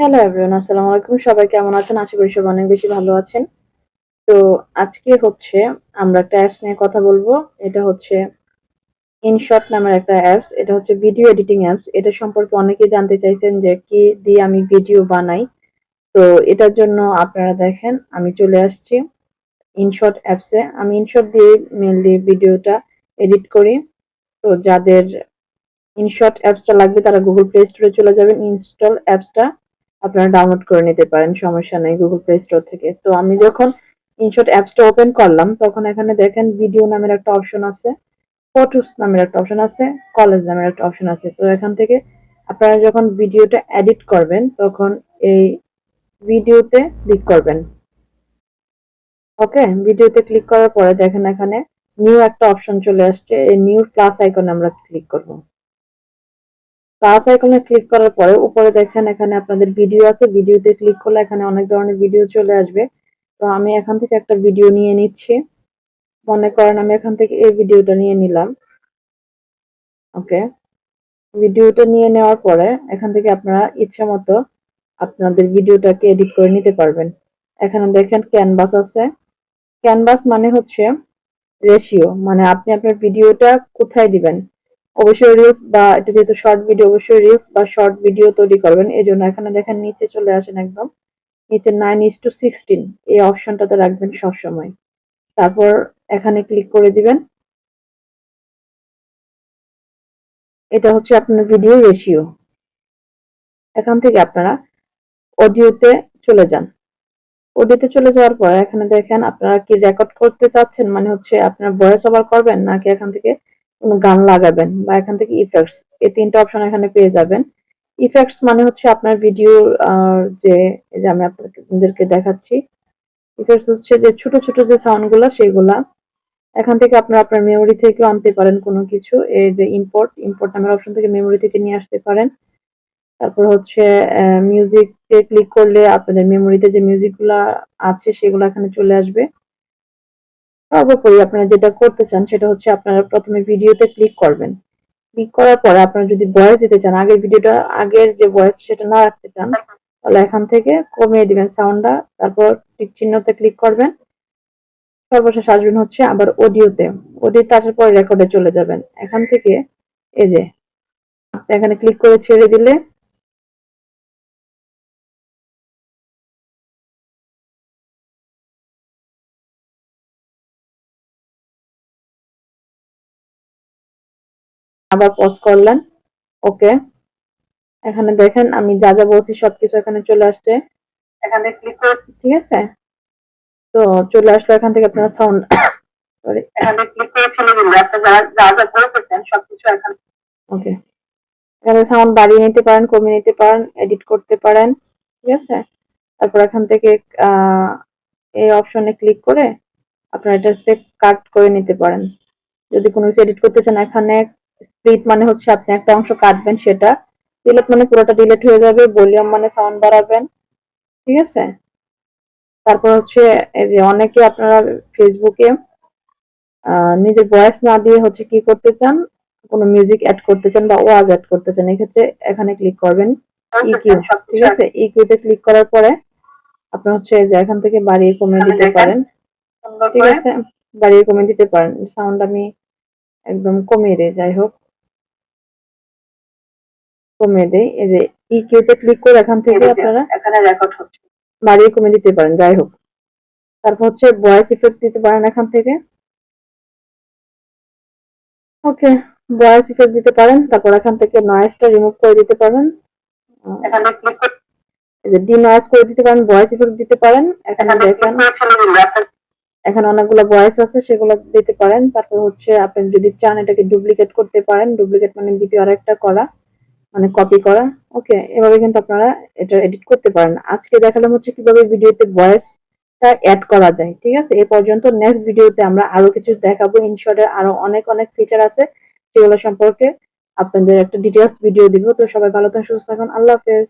Hello everyone আসসালামু আলাইকুম সবাই কেমন আছেন? আশা করি সবাই অনেক বেশি ভালো আছেন। তো আজকে হচ্ছে আমরা একটা অ্যাপস নিয়ে কথা বলব। এটা হচ্ছে ইনশট নামের একটা অ্যাপস এটা হচ্ছে ভিডিও এডিটিং অ্যাপস এটা সম্পর্কে অনেকেই জানতে চাইছেন যে কি দিয়ে আমি ভিডিও বানাই। তো এটার জন্য আপনারা দেখেন, আমি চলে আসছি ইনশট অ্যাপসে আমি ইনশট দিয়ে মেনলি ভিডিওটা এডিট করি। তো যাদের ইনশট অ্যাপসটা লাগবে, তারা গুগল প্লে স্টোরে চলে যাবেন। ইনস্টল অ্যাপসটা আপনারা ডাউনলোড করে নিতে পারেন, সমস্যা নেই গুগল প্লে স্টোর থেকে। তো আমি যখন ইনশট অ্যাপসটা ওপেন করলাম, তখন এখানে দেখেন ভিডিও নামের একটা অপশন আছে ফটোস নামের একটা অপশন আছে কলেজ নামের একটা অপশন আছে। তো এখান থেকে আপনারা যখন ভিডিওটা এডিট করবেন, তখন এই ভিডিওতে ক্লিক করবেন। ওকে ভিডিওতে ক্লিক করার পরে দেখেন এখানে নিউ একটা অপশন চলে আসছে, এই নিউ প্লাস আইকনে আমরা ক্লিক করব। প্লাস আইকনে ক্লিক করার পরে উপরে দেখেন এখানে আপনাদের ভিডিও আছে। ভিডিওতে ক্লিক করলে এখানে অনেক ধরনের ভিডিও চলে আসবে। তো আমি এখান থেকে একটা ভিডিও নিয়ে নিচ্ছি। মনে করেন আমি এখান থেকে এই ভিডিওটা নিয়ে নিলাম। ওকে। ভিডিওটা নিয়ে নেওয়ার পরে এখান থেকে আপনারা ইচ্ছা মতো আপনাদের ভিডিওটাকে এডিট করে নিতে পারবেন। এখানে দেখেন ক্যানভাস আছে। ক্যানভাস মানে হচ্ছে রেশিও মানে আপনি আপনার ভিডিওটা কোথায় দিবেন? অবশ্যই রিলস বা এটা যেহেতু শর্ট ভিডিও অবশ্যই রিলস বা শর্ট ভিডিও তৈরি করবেন। এই জন্য এখানে দেখেন নিচে চলে আসেন একদম। নিচে নাইন ইস টু সিক্সটিন এই অপশনটাতে রাখবেন সবসময়। তারপর এখানে ক্লিক করে দিবেন। এটা হচ্ছে আপনার ভিডিও রেশিও এখান থেকে আপনারা অডিওতে চলে যান। অডিওতে চলে যাওয়ার পর এখানে দেখেন আপনারা কি রেকর্ড করতে চাচ্ছেন? মানে হচ্ছে আপনারা ভয়েস ওভার করবেন নাকি এখান থেকে কোনো গান লাগাবেন বা এখান থেকে ইফেক্টস এই তিনটা অপশন এখানে পেয়ে যাবেন। ইফেক্টস মানে হচ্ছে আপনার ভিডিও যে যে আমি আপনাদেরকে দেখাচ্ছি। ইফেক্টস হচ্ছে যে, ছোট ছোট যে সাউন্ডগুলো সেগুলা। এখান থেকে আপনারা আপনার মেমোরি থেকে আনতে পারেন কোনো কিছু। এই যে ইম্পোর্ট ইম্পোর্ট নামের অপশন থেকে মেমোরি থেকে নিয়ে আসতে পারেন। তারপর হচ্ছে মিউজিকে ক্লিক করলে আপনাদের মেমোরিতে যে মিউজিকগুলো আছে, সেগুলো এখানে চলে আসবে। সর্বোপরি আপনারা যেটা করতে চান সেটা হচ্ছে আপনারা প্রথমে ভিডিওতে ক্লিক করবেন। ক্লিক করার পরে আপনারা যদি ভয়েস দিতে চান, আগের ভিডিওটা, আগের যে ভয়েস সেটা না রাখতে চান, তাহলে এখান থেকে কমিয়ে দিবেন সাউন্ডটা তারপর টিক চিহ্নতে ক্লিক করবেন। সর্বশেষ আসবেন হচ্ছে আবার অডিওতে অডিওতে আসার পরে রেকর্ডে চলে যাবেন। এখান থেকে এই যে, এখানে ক্লিক করে ছেড়ে দিলে আবার পজ করলেন। ওকে এখানে দেখেন আমি যা যা বলছি সবকিছু এখানে চলে আসছে। এখানে ক্লিক করে, ঠিক আছে? তো চলে আসলো এখান থেকে আপনারা সাউন্ড সরি এখানে ক্লিক করে ছেড়ে দিলে আপনারা যা যা করতেছেন সবকিছু এখানে। ওকে এখানে সাউন্ড বাড়িয়ে নিতে পারেন, কমিয়ে নিতে পারেন এডিট করতে পারেন, ঠিক আছে? তারপর এখান থেকে এই অপশনে ক্লিক করে আপনারা এটাতে কাট করে নিতে পারেন। যদি কোনো কিছু এডিট করতে চান এখানে স্প্লিট মানে হচ্ছে আপনি একটা অংশ কাটবেন সেটা ডিলেট মানে পুরোটা ডিলেট হয়ে যাবে ভলিউম মানে সাউন্ড বাড়াবেন ঠিক আছে? তারপর হচ্ছে এই যে অনেকে আপনারা ফেসবুকে নিজের ভয়েস না দিয়ে হচ্ছে কি করতে চান কোনো মিউজিক অ্যাড করতে চান বা ওয়াজ অ্যাড করতে চান এক্ষেত্রে এখানে ক্লিক করবেন ইকিউ ঠিক আছে? ইকিউতে ক্লিক করার পরে আপনার হচ্ছে যে এখান থেকে বাড়িয়ে কমিয়ে দিতে পারেন ঠিক আছে? বাড়িয়ে কমিয়ে দিতে পারেন সাউন্ড আমি একদম কমিয়ে দেয় যাই হোক। কমিয়ে দেয় এই যে ই কিউতে ক্লিক করে এখান থেকে আপনারা এখানে রেকর্ড হচ্ছে। বাড়িয়ে কমিয়ে দিতে পারেন যাই হোক। তারপর হচ্ছে ভয়েস ইফেক্ট দিতে পারেন এখান থেকে। ওকে ভয়েস ইফেক্ট দিতে পারেন তারপর এখান থেকে নয়েজটা রিমুভ করে দিতে পারেন। এখানে ক্লিক করে এই যে ডি নয়েজ করে দিতে পারেন ভয়েস ইফেক্ট দিতে পারেন। এখানে দেখেন। এখানে অনেকগুলো ভয়েস আছে, সেগুলো দিতে পারেন। তারপর হচ্ছে আপনি যদি চান এটাকে ডুপ্লিকেট করতে পারেন। ডুপ্লিকেট মানে দ্বিতীয় আরেকটা করা মানে কপি করা। ওকে এভাবে কিন্তু আপনারা এটা এডিট করতে পারেন। আজকে দেখালাম হচ্ছে কীভাবে ভিডিওতে ভয়েসটা অ্যাড করা যায়, ঠিক আছে? এ পর্যন্ত নেক্সট ভিডিওতে আমরা আরও কিছু দেখাবো। ইনশর্টের আরও অনেক অনেক ফিচার আছে, সেগুলো সম্পর্কে আপনাদের একটা ডিটেলস ভিডিও দিব। তো সবাই ভালো থাকুন, সুস্থ থাকুন। আল্লাহ হাফেজ।